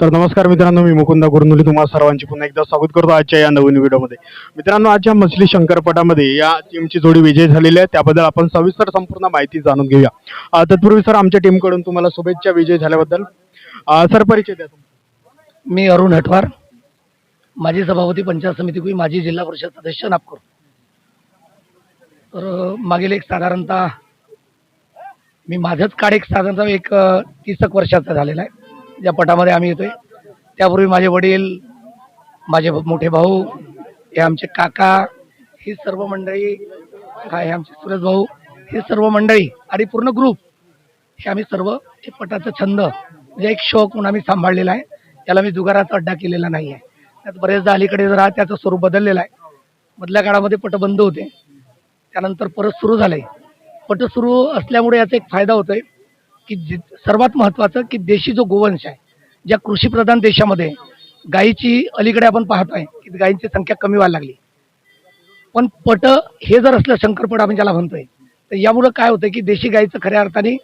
तर नमस्कार मित्रांनो मी मुकुंदा गुरुनुली तुम्हाला सर्वांची पुन्हा एकदा स्वागत करतो आजच्या या नवीन व्हिडिओमध्ये. मित्रांनो आजच्या मछली शंकरपटामध्ये या टीमची जोडी विजय झालेली आहे. त्याबद्दल आपण सविस्तर संपूर्ण माहिती जाणून घेऊया. तत्पूर्वी सर आमच्या टीमकडून तुम्हाला शुभेच्छा विजय झाल्याबद्दल. सर परिचय द्या मी अरुण हटवार. माजी सभापती पंचायत समिती कुई माजी जिल्हा परिषद सदस्य नागपूर. तर मागील एक साधारणतः मी माझंच काळ एक साधारणतः एक तीस एक वर्षाचा झालेला आहे. ज्या पटामध्ये आम्ही येतोय. त्यापूर्वी माझे वडील माझे मोठे भाऊ हे आमचे काका ही सर्व मंडळी हा हे आमचे सुरज भाऊ हे सर्व मंडळी आणि पूर्ण ग्रुप हे आम्ही सर्व हे पटाचा छंद म्हणजे एक शौक म्हणून आम्ही सांभाळलेला आहे. त्याला मी जुगाराचा अड्डा केलेला नाही आहे त्यात बरेचदा अलीकडे जरा त्याचं स्वरूप बदललेलं आहे. मधल्या काळामध्ये पट बंद होते. त्यानंतर परत सुरू झाले पट सुरू असल्यामुळे याचा एक फायदा होतोय. की सर्वात महत्त्वाचं की देशी जो गोवंश आहे ज्या कृषीप्रधान देशामध्ये गायीची अलीकडे आपण पाहतोय की गायींची संख्या कमी व्हायला लागली. पण पट हे जर असलं शंकरपट आपण ज्याला म्हणतोय तर यामुळं काय होतं की देशी गायीचं खऱ्या अर्थाने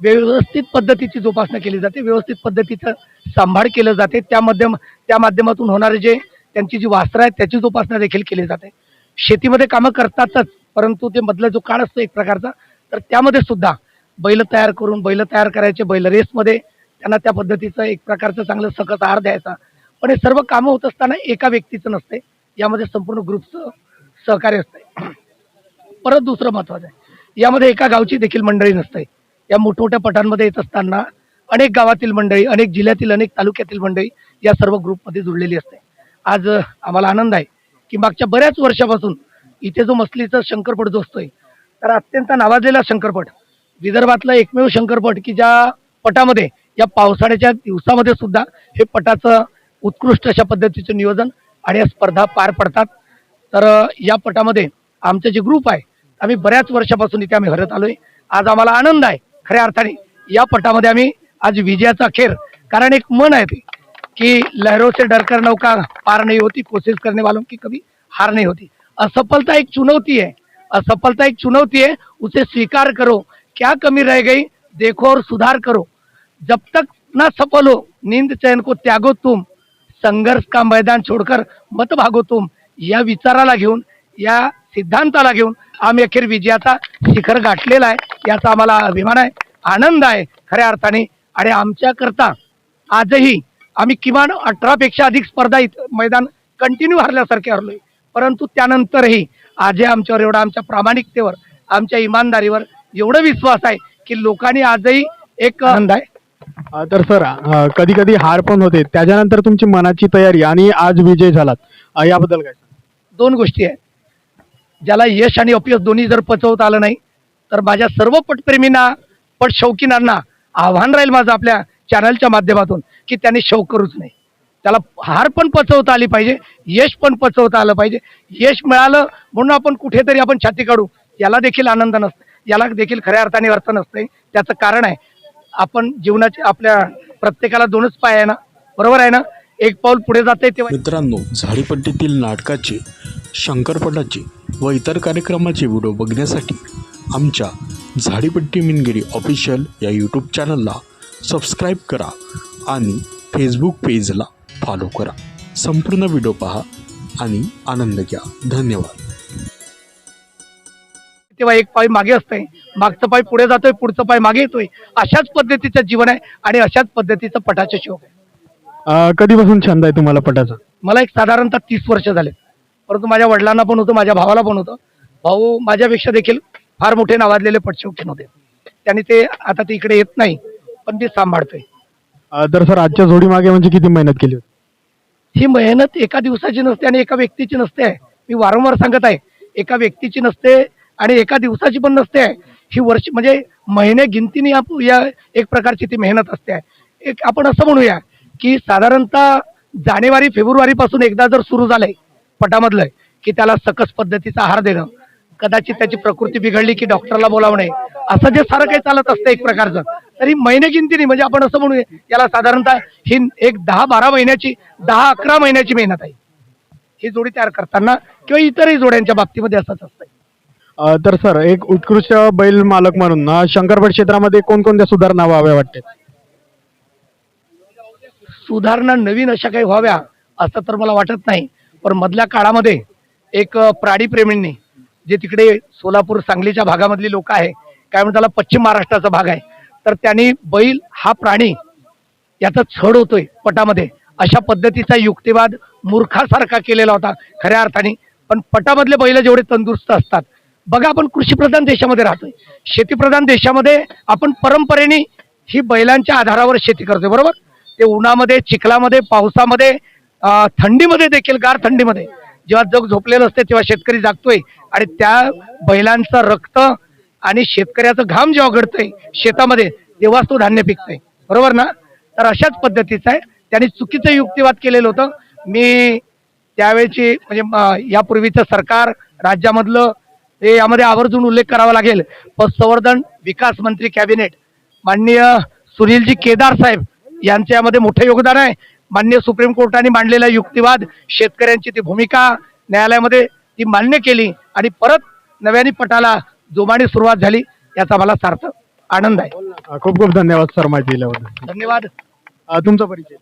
व्यवस्थित पद्धतीची जोपासना केली जाते व्यवस्थित पद्धतीचं सांभाळ केलं जाते त्या माध्यम त्या माध्यमातून होणारे जे त्यांची जी वास्त्र आहेत त्याची जोपासना देखील केली जाते. शेतीमध्ये कामं करतातच परंतु ते मधला जो काळ असतो एक प्रकारचा तर त्यामध्ये सुद्धा बैल तयार करून बैल तयार करायचे बैल रेसमध्ये त्यांना त्या पद्धतीचं एक प्रकारचं चांगलं सकस आहार द्यायचा. पण हे सर्व कामं होत असताना एका व्यक्तीचं नसते यामध्ये संपूर्ण ग्रुपचं सहकार्य असते परत दुसरं महत्वाचं आहे. यामध्ये एका गावची देखील मंडळी नसते या मोठमोठ्या पटांमध्ये येत असताना अनेक गावातील मंडळी अनेक जिल्ह्यातील अनेक तालुक्यातील मंडळी या सर्व ग्रुपमध्ये जुळलेली असते. आज आम्हाला आनंद आहे की मागच्या बऱ्याच वर्षापासून इथे जो मसलीचा शंकरपट जो असतोय तर अत्यंत नावाजलेला शंकरपट विदर्भातला एकमेव शंकरपट की ज्या पटामध्ये या पावसाळ्याच्या दिवसामध्ये सुद्धा हे पटाचं उत्कृष्ट अशा पद्धतीचं नियोजन आणि या स्पर्धा पार पडतात. तर या पटामध्ये आमचे जे ग्रुप आहे आम्ही बऱ्याच वर्षापासून इथे आम्ही हरत आलोय. आज आम्हाला आनंद आहे खऱ्या अर्थाने या पटामध्ये आम्ही आज विजयाचा खेर कारण एक मन आहे ते की लहरों से डरकर नौका पार नहीं होती कोशिश करने वालों की कभी हार नहीं होती. असफलता एक चुनौती है असफलता एक चुनौती है उसे स्वीकार करो क्या कमी रह गई? देखो और सुधार करो। जब तक ना सफल हो नींद चैन को त्यागो तुम। संघर्ष का मैदान छोडकर मत भागो तुम। या विचाराला घेऊन या सिद्धांताला घेऊन आम्ही अखेर विजयाचा शिखर गाठलेला आहे याचा आम्हाला अभिमान आहे आनंद आहे खऱ्या अर्थाने. आणि आमच्याकरता आजही आम्ही किमान अठरापेक्षा अधिक स्पर्धा मैदान कंटिन्यू हरल्यासारखे हरलोय. परंतु त्यानंतरही आजही आमच्यावर एवढा आमच्या प्रामाणिकतेवर आमच्या इमानदारीवर एवढा विश्वास आहे की लोकांनी आजही एक आनंद आहे. अं, तर सर कधी कधी हार पण होते. त्याच्यानंतर तुमची मनाची तयारी आणि आज विजय झालात. अं, याबद्दल काय दोन गोष्टी आहेत. ज्याला यश आणि अपयश दोन्ही जर पचवता आलं नाही तर माझ्या सर्व पटप्रेमींना पट शौकीनांना आव्हान राहील माझं आपल्या चॅनलच्या माध्यमातून की त्यांनी शौक करूच नाही त्याला हार पण पचवता आली पाहिजे यश पण पचवता आलं पाहिजे. यश मिळालं म्हणून आपण कुठेतरी आपण छाती काढू याला देखील आनंद नसतो. याला देखील खऱ्या अर्थाने अर्थ नसते त्याचं कारण आहे आपण जीवनाचे आपल्या प्रत्येकाला दोनच पाय आहे ना? बरोबर आहे ना? एक पाऊल पुढे जाते तेव्हा मित्रांनो झाडीपट्टीतील नाटकाचे शंकरपटाचे व इतर कार्यक्रमाचे व्हिडिओ बघण्यासाठी आमच्या झाडीपट्टी मिनगिरी ऑफिशियल या यूट्यूब चॅनलला सबस्क्राईब करा आणि फेसबुक पेजला फॉलो करा. संपूर्ण व्हिडिओ पहा आणि आनंद घ्या. धन्यवाद. तेव्हा एक पाय मागे असतंय. मागचं पाय पुढे जातोय पुढचं पाय मागे येतोय. अशाच पद्धतीचं जीवन आहे आणि अशाच पद्धतीचं पटाचे शोक आहे. कधीपासून छंद आहे तुम्हाला पटाचा? मला एक साधारणतः तीस वर्ष झाले परंतु माझ्या वडिलांना पण होतं माझ्या भावाला पण होतं. भाऊ माझ्यापेक्षा देखील फार मोठे नावाजलेले पटशौकीन होते. त्यांनी ते आता ते इकडे येत नाही पण ते सांभाळतोय. तर सर आजच्या जोडी मागे म्हणजे किती मेहनत केली होती? ही मेहनत एका दिवसाची नसते आणि एका व्यक्तीची नसते. आहे मी वारंवार सांगत आहे एका व्यक्तीची नसते आणि एका दिवसाची पण नसते आहे. ही वर्ष म्हणजे महिने गिनतीने आप या एक प्रकारची ती मेहनत असते आहे. एक आपण असं म्हणूया की साधारणतः जानेवारी फेब्रुवारी पासून एकदा जर सुरू झालंय पटामधलं की त्याला सकस पद्धतीचा आहार देणं कदाचित त्याची प्रकृती बिघडली की डॉक्टरला बोलावणे असं जे सारं काही चालत असतं एक प्रकारचं तरी महिने गिनतीने म्हणजे आपण असं म्हणूया याला साधारणतः ही एक दहा बारा महिन्याची दहा अकरा महिन्याची मेहनत आहे. ही जोडी तयार करताना किंवा इतरही जोड्यांच्या बाबतीमध्ये असंच असतं तर सर एक उत्कृष्ट बैल मालक म्हणून शंकरपट क्षेत्रामध्ये कोणकोणत्या सुधारणा व्हाव्या वाटते सुधारणा नवीन अशा काही व्हाव्या असं तर मला वाटत नाही. पण मधल्या काळामध्ये एक प्राणीप्रेमींनी जे तिकडे सोलापूर सांगलीच्या भागामधली लोक आहे काय म्हणतात त्याला पश्चिम महाराष्ट्राचा भाग आहे तर त्यांनी बैल हा प्राणी याचा छड होतोय पटामध्ये. अशा पद्धतीचा युक्तिवाद मूर्खासारखा केलेला होता खऱ्या अर्थाने. पण पटामधले बैल जेवढे तंदुरुस्त असतात बघा आपण कृषीप्रधान देशामध्ये राहतोय. शेतीप्रधान देशामध्ये आपण परंपरेने ही बैलांच्या आधारावर शेती करतोय बरोबर? ते उन्हामध्ये चिखलामध्ये पावसामध्ये थंडीमध्ये देखील गार थंडीमध्ये. जेव्हा जग झोपलेलं असते तेव्हा शेतकरी जागतोय. आणि त्या बैलांचं रक्त आणि शेतकऱ्याचं घाम जेव्हा घडतंय शेतामध्ये तेव्हाच तो धान्य पिकतंय. बरोबर ना? तर अशाच पद्धतीचं आहे. त्यांनी चुकीचं युक्तिवाद केलेलं होतं. मी त्यावेळेची म्हणजे यापूर्वीचं सरकार राज्यामधलं हे यामध्ये आवर्जून उल्लेख करावा लागेल. पशुसंवर्धन विकास मंत्री कॅबिनेट माननीय सुनीलजी केदार साहेब यांचं यामध्ये मोठं योगदान आहे. माननीय सुप्रीम कोर्टाने मांडलेला युक्तिवाद शेतकऱ्यांची ती भूमिका न्यायालयामध्ये ती मान्य केली आणि परत नव्याने पटाला जोमाने सुरुवात झाली याचा मला सार्थ आनंद आहे. खूप खूप धन्यवाद सर माहिती दिल्याबद्दल. धन्यवाद. तुमचा परिचय.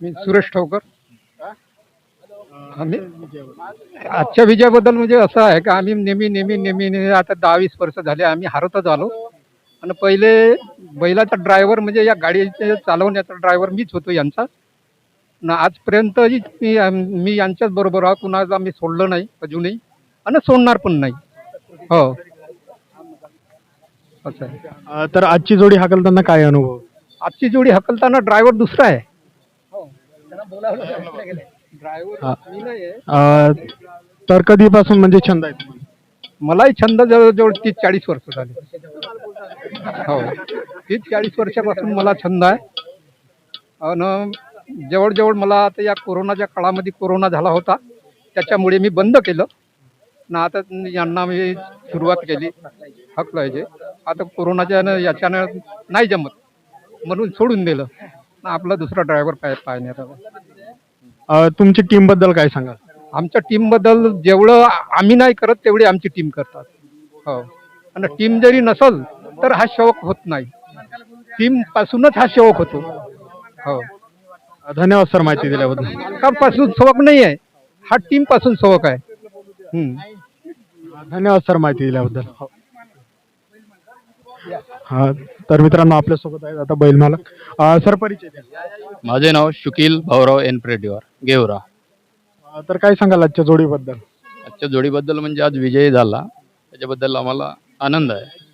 मी सुरेश ठावकर आम्ही आजच्या विजयाबद्दल म्हणजे असं आहे का आम्ही नेहमी नेहमी नेहमी नेहमी आता दहा वीस वर्ष झाले आम्ही हरतच आलो. आणि पहिले बैलाचा ड्रायव्हर म्हणजे या गाडीचे चालवण्याचा ड्रायव्हर मीच होतो यांचा. न आजपर्यंत मी मी यांच्याच बरोबर आहोत कुणाला आम्ही सोडलं नाही अजूनही. आणि सोडणार पण नाही. हो. असं आहे. तर आजची जोडी हाकलताना काय अनुभव? आजची जोडी हकलताना ड्रायव्हर दुसरा आहे. हा. ड्रायव्हर मी नाही आहे. अ, तर कधीपासून म्हणजे छंद आहे तुम्हाला? मलाही छंद जवळजवळ तीस चाळीस वर्ष झाले. हो. तीस चाळीस वर्षापासून मला छंद आहे. आणि जवळजवळ मला आता या कोरोनाच्या काळामध्ये कोरोना झाला होता. त्याच्यामुळे मी बंद केलं. ना आता यांना मी सुरुवात केली. हकलायचे आता कोरोनाच्या न- याच्यानं नाही जमत. म्हणून सोडून दिलं. ना आपला दुसरा ड्रायव्हर पाय पाहण्यात आला. अ, तुमची टीमबद्दल काय सांगाल? आमच्या टीमबद्दल जेवढं आम्ही नाही करत तेवढी आमची टीम करतात. हो. आणि टीम जरी नसल तर हा शौक होत नाही. टीम पासूनच हा शौक होतो. हो. अ, धन्यवाद सर माहिती दिल्याबद्दल. का पासून शौक नाही आहे. हा टीमपासून शौक आहे. हम्म. धन्यवाद सर माहिती दिल्याबद्दल. हो. तर मित्रांनो आपल्यासोबत आहेत आता बैल मालक. अ, सर परिचय द्या. माझे नाव शुकील भाऊराव एन प्रेडिवार गेवरा. अ, तर काय सांगाल आजच्या जोडीबद्दल? आजच्या जोडीबद्दल म्हणजे आज विजयी झाला. त्याच्याबद्दल आम्हाला आनंद आहे.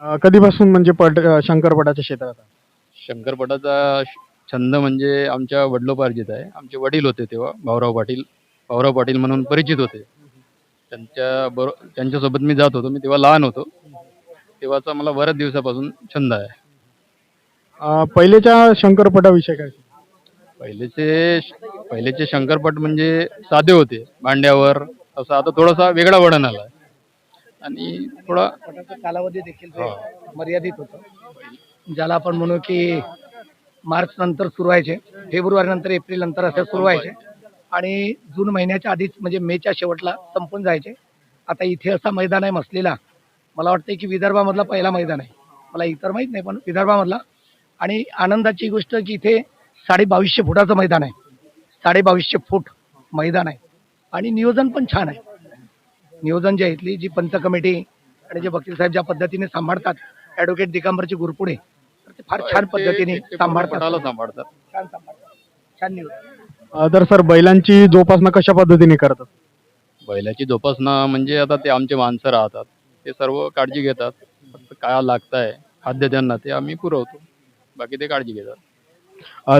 अ, कधीपासून म्हणजे पट अ, शंकरपटाच्या क्षेत्रात? शंकरपटाचा श- छंद म्हणजे आमच्या वडिलोपार्जित आहे. आमचे वडील होते तेव्हा भाऊराव पाटील. भाऊराव पाटील म्हणून परिचित होते. त्यांच्या बरो त्यांच्यासोबत मी जात होतो. मी तेव्हा लहान होतो. तेव्हाचा मला बऱ्याच दिवसापासून छंद आहे. अ, पहिलेच्या शंकरपटाविषयी काय? पहिलेचे पहिलेचे शंकरपट म्हणजे साधे होते. भांड्यावर असं आता थोडासा वेगळा वळण आला आणि थोडा पटाचा कालावधी देखील ते मर्यादित होतं. ज्याला आपण म्हणू की मार्च नंतर सुरू व्हायचे फेब्रुवारी नंतर एप्रिल नंतर असे सुरू व्हायचे आणि जून महिन्याच्या आधीच म्हणजे मेच्या शेवटला संपून जायचे. आता इथे असा मैदान आहे मसलेला मला वाटतं की विदर्भामधला पहिला मैदान आहे. मला इतर माहीत नाही पण विदर्भामधला. आणि आनंदाची गोष्ट की इथे साडे बावीसशे फुटाचं मैदान आहे. साडे बावीसशे फूट मैदान आहे. आणि नियोजन पण छान आहे. नियोजन जे इथली जी पंच कमिटी आणि जे वकील साहेब ज्या पद्धतीने सांभाळतात ॲडव्होकेट दिगंबरची गुरपुडे तर ते फार छान पद्धतीने सांभाळतात. सांभाळतात. छान सांभाळतात. छान नियोजन. तर सर बैलांची जोपासना कशा पद्धतीने करतात? बैलाची जोपासना म्हणजे आता ते आमचे माणसं राहतात. ते सर्व काळजी घेतात. फक्त काय लागतंय खाद्य त्यांना ते आम्ही पुरवतो. बाकी ते काळजी घेतात.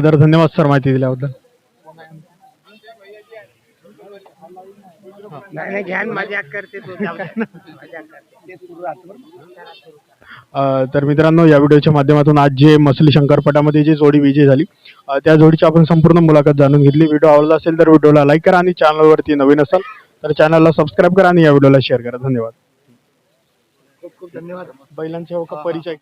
तर धन्यवाद सर माहिती दिल्याबद्दल. अ, तर मित्रांनो या व्हिडिओच्या माध्यमातून आज जे मसली शंकरपटामध्ये जी जोडी विजय झाली अ, त्या जोडीची आपण संपूर्ण मुलाखत जाणून घेतली. व्हिडिओ आवडला असेल तर व्हिडिओला लाईक करा आणि चॅनलवरती नवीन असाल तर चॅनलला सबस्क्राईब करा आणि या व्हिडिओला शेअर करा. धन्यवाद. खूप खूप धन्यवाद. बैलांच्या परिचय